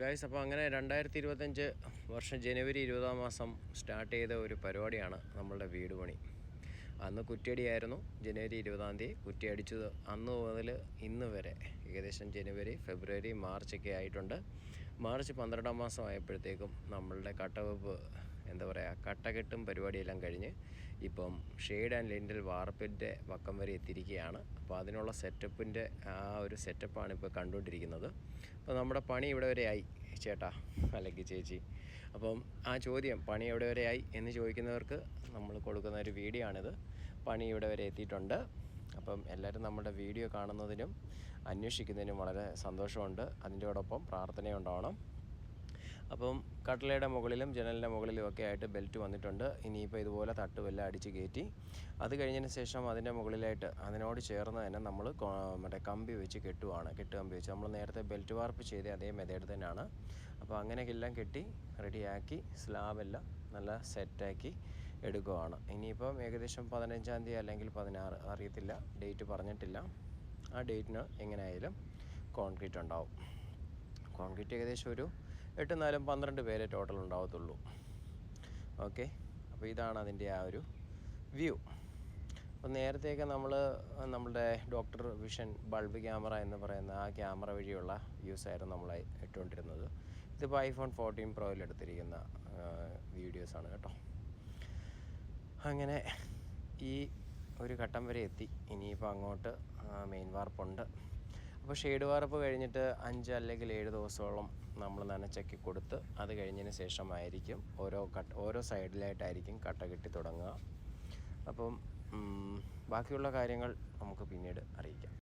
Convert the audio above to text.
Guys അപ്പോൾ അങ്ങനെ രണ്ടായിരത്തി ഇരുപത്തഞ്ച് വർഷം ജനുവരി ഇരുപതാം മാസം സ്റ്റാർട്ട് ചെയ്ത ഒരു പരിപാടിയാണ് നമ്മളുടെ വീട് പണി. അന്ന് കുറ്റിയടിയായിരുന്നു. ജനുവരി ഇരുപതാം തീയതി കുറ്റി അടിച്ചത് അന്ന് മുതൽ ഇന്ന് വരെ. ഏകദേശം ജനുവരി ഫെബ്രുവരി മാർച്ചൊക്കെ ആയിട്ടുണ്ട്. മാർച്ച് പന്ത്രണ്ടാം മാസം ആയപ്പോഴത്തേക്കും നമ്മളുടെ കട്ടവെപ്പ് എന്താ പറയുക കട്ടകെട്ടും പരിപാടിയെല്ലാം കഴിഞ്ഞ് ഇപ്പം ഷെയ്ഡ് ആൻഡ് ലിൻഡൽ വാർപ്പിന്റെ വക്കം വരെ എത്തിയിരിക്കുകയാണ്. അപ്പോൾ അതിനുള്ള സെറ്റപ്പിന്റെ ആ ഒരു സെറ്റപ്പാണ് ഇപ്പോൾ കണ്ടുകൊണ്ടിരിക്കുന്നത്. അപ്പോൾ നമ്മുടെ പണി ഇവിടെ വരെ ആയി. ചേട്ടാ അല്ലെങ്കിൽ ചേച്ചി. അപ്പം ആ ചോദ്യം പണി എവിടെ വരെ ആയി എന്ന് ചോദിക്കുന്നവർക്ക് നമ്മൾ കൊടുക്കുന്ന ഒരു വീഡിയോ ആണിത്. പണി ഇവിടെ വരെ എത്തിയിട്ടുണ്ട്. അപ്പം എല്ലാവരും നമ്മുടെ വീഡിയോ കാണുന്നതിനും അന്വേഷിക്കുന്നതിനും വളരെ സന്തോഷമുണ്ട്. അതിന്റെയോടൊപ്പം പ്രാർത്ഥനയുണ്ടാവണം. അപ്പം കട്ടളയുടെ മുകളിലും ജനലിന്റെ മുകളിലും ഒക്കെ ആയിട്ട് ബെൽറ്റ് വന്നിട്ടുണ്ട്. ഇനിയിപ്പോൾ ഇതുപോലെ തട്ടുമെല്ലാം അടിച്ച് കയറ്റി അത് കഴിഞ്ഞതിന് ശേഷം അതിന്റെ മുകളിലായിട്ട് അതിനോട് ചേർന്ന് തന്നെ നമ്മൾ മറ്റേ കമ്പി വെച്ച് കെട്ടുവാണ്. കെട്ടുകമ്പി വെച്ച് നമ്മൾ നേരത്തെ ബെൽറ്റ് വാർപ്പ് ചെയ്ത അതേ മെതേഡ് തന്നെയാണ്. അപ്പോൾ അങ്ങനെ എല്ലാം കെട്ടി റെഡിയാക്കി സ്ലാബെല്ലാം നല്ല സെറ്റാക്കി എടുക്കുവാണ്. ഇനിയിപ്പം ഏകദേശം പതിനഞ്ചാം തീയതി അല്ലെങ്കിൽ പതിനാറ് അറിയത്തില്ല. ഡേറ്റ് പറഞ്ഞിട്ടില്ല. ആ ഡേറ്റിന് എങ്ങനെയായാലും കോൺക്രീറ്റ് ഉണ്ടാവും. കോൺക്രീറ്റ് ഏകദേശം ഒരു എട്ട് നാലും പന്ത്രണ്ട് പേരെ ടോട്ടൽ ഉണ്ടാവത്തുള്ളൂ. ഓക്കെ അപ്പോൾ ഇതാണ് അതിന്റെ ആ ഒരു വ്യൂ അപ്പോൾ നേരത്തെയൊക്കെ നമ്മൾ നമ്മുടെ ഡോക്ടർ വിഷൻ ബൾബ് ക്യാമറ എന്ന് പറയുന്ന ആ ക്യാമറ വഴിയുള്ള വ്യൂസ് ആയിരുന്നു നമ്മൾ ഇട്ടുകൊണ്ടിരുന്നത്. ഇതിപ്പോൾ ഐഫോൺ ഫോർട്ടീൻ പ്രോയിൽ എടുത്തിരിക്കുന്ന വീഡിയോസാണ് കേട്ടോ. അങ്ങനെ ഈ ഒരു ഘട്ടം വരെ എത്തി. ഇനിയിപ്പോൾ അങ്ങോട്ട് മെയിൻ വാർപ്പുണ്ട് അപ്പോൾ ഷെയ്ഡ് വാർപ്പ് കഴിഞ്ഞിട്ട് അഞ്ച് അല്ലെങ്കിൽ ഏഴ് ദിവസത്തോളം നമ്മൾ നനച്ചക്കി കൊടുത്ത് അത് കഴിഞ്ഞതിന് ശേഷമായിരിക്കും ഓരോ കട്ട് ഓരോ സൈഡിലായിട്ടായിരിക്കും കട്ട കിട്ടി തുടങ്ങുക. അപ്പം ബാക്കിയുള്ള കാര്യങ്ങൾ നമുക്ക് പിന്നീട് അറിയിക്കാം.